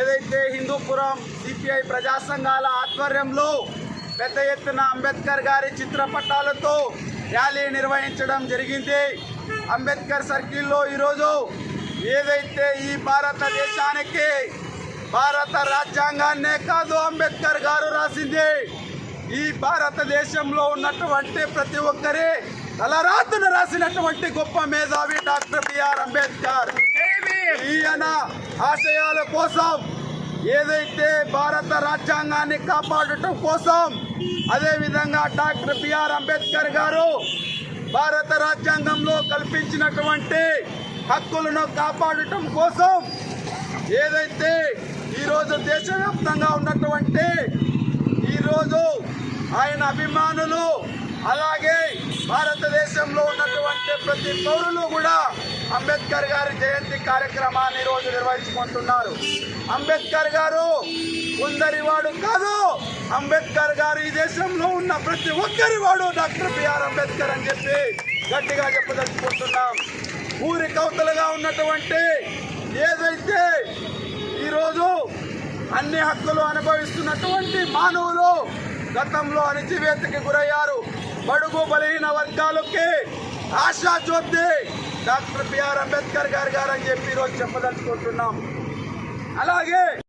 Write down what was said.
ఏదైతే హిందూపురం సిపిఐ ప్రజా సంఘాల ఆధ్వర్యంలో పెద్ద ఎత్తున అంబేద్కర్ గారి చిత్రపటాలతో ర్యాలీ నిర్వహించడం జరిగింది. అంబేద్కర్ సర్కిల్లో ఈరోజు ఏదైతే ఈ భారతదేశానికి భారత రాజ్యాంగాన్నే కాదు అంబేద్కర్ గారు రాసింది. ఈ భారతదేశంలో ఉన్నటువంటి ప్రతి ఒక్కరి తలరాతును రాసినటువంటి గొప్ప మేధావి డాక్టర్ బిఆర్ అంబేద్కర్. ఈయన ఆశయాల కోసం ఏదైతే భారత రాజ్యాంగాన్ని కాపాడటం కోసం అదేవిధంగా డాక్టర్ బిఆర్ అంబేద్కర్ గారు భారత రాజ్యాంగంలో కల్పించినటువంటి హక్కులను కాపాడటం కోసం ఏదైతే ఈరోజు దేశవ్యాప్తంగా ఉన్నటువంటి ఈరోజు ఆయన అభిమానులు అలాగే భారతదేశంలో ఉన్నటువంటి ప్రతి పౌరులు కూడా అంబేద్కర్ గారి జయంతి కార్యక్రమాన్ని రోజు నిర్వహించుకుంటున్నారు. అంబేద్కర్ గారు కొందరివాడు కాదు. అంబేద్కర్ గారు ఈ దేశంలో ఉన్న ప్రతి ఒక్కరి వాడు డాక్టర్ బిఆర్ అంబేద్కర్ అని చెప్పి గట్టిగా చెప్పదలుచుకుంటున్నాం. ఊరి కవతలుగా ఉన్నటువంటి ఏదైతే ఈరోజు అన్ని హక్కులు అనుభవిస్తున్నటువంటి మానవులు గతంలో అణిచివేతకి గురయ్యారు. బడుగు బలహీన వర్గాలకి ఆశా జ్యోతి డాక్టర్ బిఆర్ అంబేద్కర్ గారు గారు అని చెప్పి ఈరోజు చెప్పదలుచుకుంటున్నాం. అలాగే